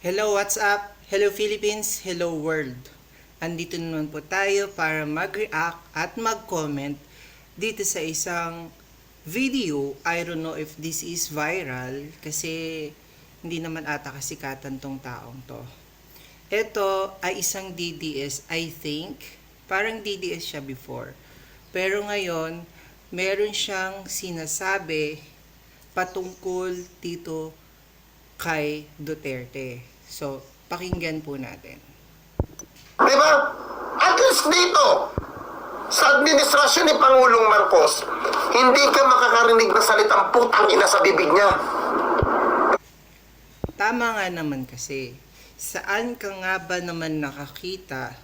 Hello, what's up? Hello Philippines, hello world. Andito naman po tayo para mag-react at mag-comment dito sa isang video. I don't know if this is viral kasi hindi naman ata kasikatan tong taong to. Ito ay isang DDS, I think. Parang DDS siya before. Pero ngayon, meron siyang sinasabi patungkol dito kay Duterte. So, pakinggan po natin. Di ba? At least dito, sa administrasyon ni Pangulong Marcos, hindi ka makakarinig na salitang putang ina sa bibig niya. Tama nga naman kasi, saan ka nga ba naman nakakita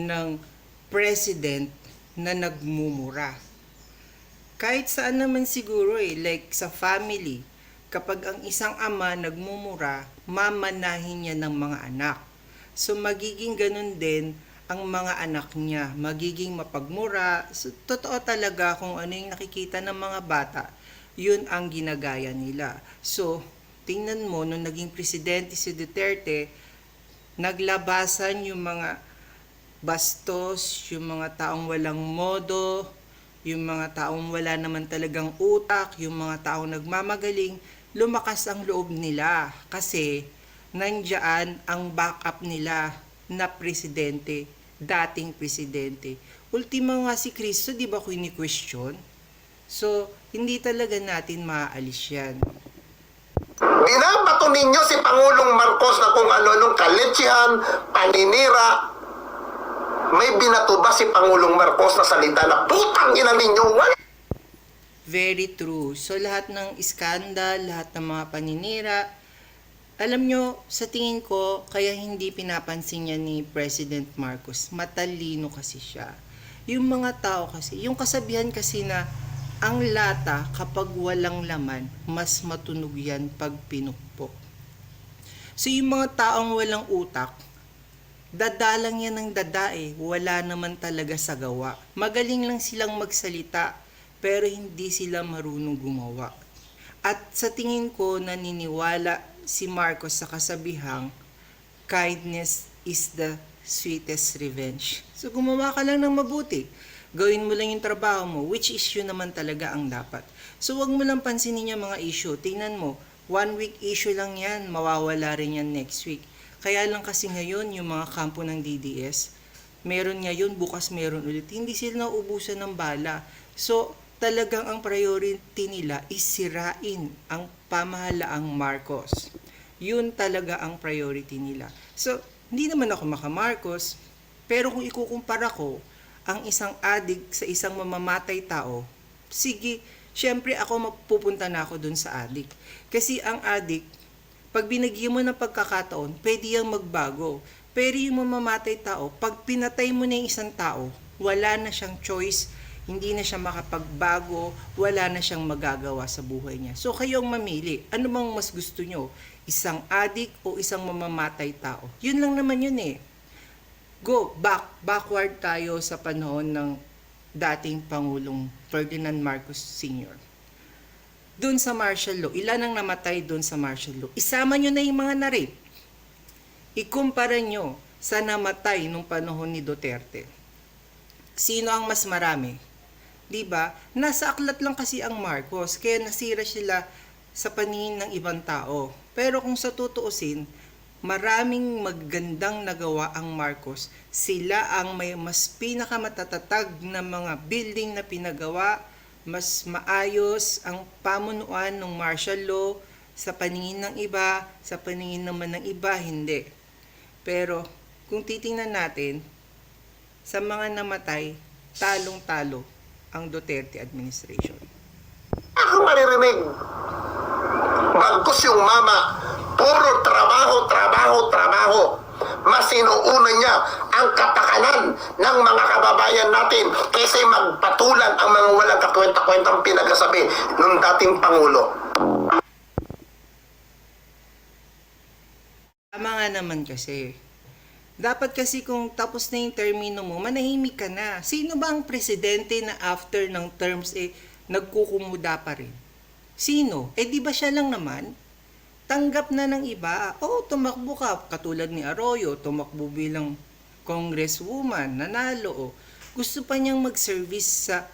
ng president na nagmumura? Kahit saan naman siguro eh, like sa family, kapag ang isang ama nagmumura, mamanahin niya ng mga anak. So magiging ganun din ang mga anak niya, magiging mapagmura. So, totoo talaga kung ano yung nakikita ng mga bata, yun ang ginagaya nila. So, tingnan mo, nung naging presidente si Duterte, naglabasan yung mga bastos, yung mga taong walang modo, yung mga taong wala naman talagang utak, yung mga taong nagmamagaling, lumakas ang loob nila kasi nandyan ang backup nila na presidente, dating presidente. Ultima nga si Cristo, di ba question So, hindi talaga natin maaalis yan. Binabato ninyo si Pangulong Marcos na kung ano-anong kaletsihan, paninira. May binato ba si Pangulong Marcos na salita na putang ina ninyo? Wala. Very true. So lahat ng iskandal, lahat ng mga paninira, alam nyo, sa tingin ko, kaya hindi pinapansin niya ni President Marcos. Matalino kasi siya. Yung mga tao kasi, yung kasabihan kasi na ang lata kapag walang laman, mas matunog yan pag pinukpok. So yung mga taong walang utak, dadalang yan ng dadae, wala naman talaga sa gawa. Magaling lang silang magsalita, pero hindi sila marunong gumawa. At sa tingin ko, naniniwala si Marcos sa kasabihang, kindness is the sweetest revenge. So gumawa ka lang ng mabuti. Gawin mo lang yung trabaho mo, which issue naman talaga ang dapat. So wag mo lang pansinin yung mga issue. Tingnan mo, one week issue lang yan, mawawala rin yan next week. Kaya lang kasi ngayon, yung mga kampo ng DDS, meron ngayon, bukas meron ulit. Hindi sila nauubusan ng bala. So, talagang ang priority nila is sirain ang pamahalaang Marcos. Yun talaga ang priority nila. So, hindi naman ako maka-Marcos, pero kung ikukumpara ko ang isang adik sa isang mamamatay tao, sige, syempre ako mapupunta na ako dun sa adik. Kasi ang adik, pag binigyan mo ng pagkakataon, pwede yung magbago. Pero yung mamamatay tao, pag pinatay mo na yung isang tao, wala na siyang choice, hindi na siya makapagbago, wala na siyang magagawa sa buhay niya. So kayong mamili, ano bang mas gusto nyo? Isang adik o isang mamamatay tao? Yun lang naman yun eh. Go back, backward tayo sa panahon ng dating Pangulong Ferdinand Marcos Sr. Doon sa martial law, ilan ang namatay doon sa martial law? Isama nyo na yung mga na-rape. Ikumpara nyo sa namatay nung panahon ni Duterte. Sino ang mas marami? 'Di ba? Nasa aklat lang kasi ang Marcos, kaya nasira sila sa paningin ng ibang tao. Pero kung sa tutuusin, maraming magandang nagawa ang Marcos. Sila ang may mas pinakamatatatag na mga building na pinagawa, mas maayos ang pamunuan ng martial law sa paningin ng iba, sa paningin naman ng iba, hindi. Pero kung titingnan natin, sa mga namatay, talong-talo ang Duterte administration. Ako maririnig. Bagkus yung mama, puro trabaho, trabaho, trabaho. Mas inuuna niya ang kapakanan ng mga kababayan natin kaysa magpatulan ang mga walang kakwenta-kwentang pinagasabi ng dating Pangulo. Tama nga naman kasi. Dapat kasi kung tapos na yung termino mo, manahimik ka na. Sino ba ang presidente na after ng terms eh, nagkukumuda pa rin? Sino? Eh di ba siya lang naman? tanggap na ng iba. Oo, tumakbo ka. Katulad ni Arroyo, tumakbo bilang congresswoman, nanalo. O. Gusto pa niyang mag-service sa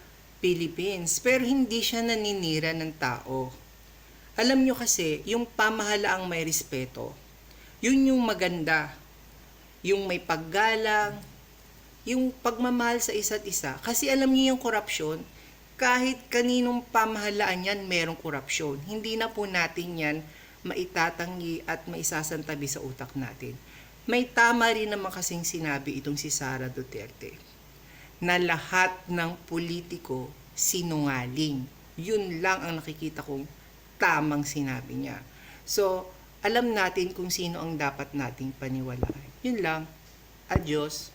Philippines, pero hindi siya naninira ng tao. Alam nyo kasi, yung pamahalaang may respeto, yun yung maganda. Yung may paggalang, yung pagmamahal sa isa't isa. Kasi alam niyo yung korupsyon, kahit kaninong pamahalaan yan, merong korupsyon. Hindi na po natin yan maitatanggi at maisasantabi sa utak natin. May tama rin naman kasing sinabi itong si Sara Duterte na lahat ng politiko sinungaling. Yun lang ang nakikita kong tamang sinabi niya. So, alam natin kung sino ang dapat nating paniwalaan. Yun lang. Adios.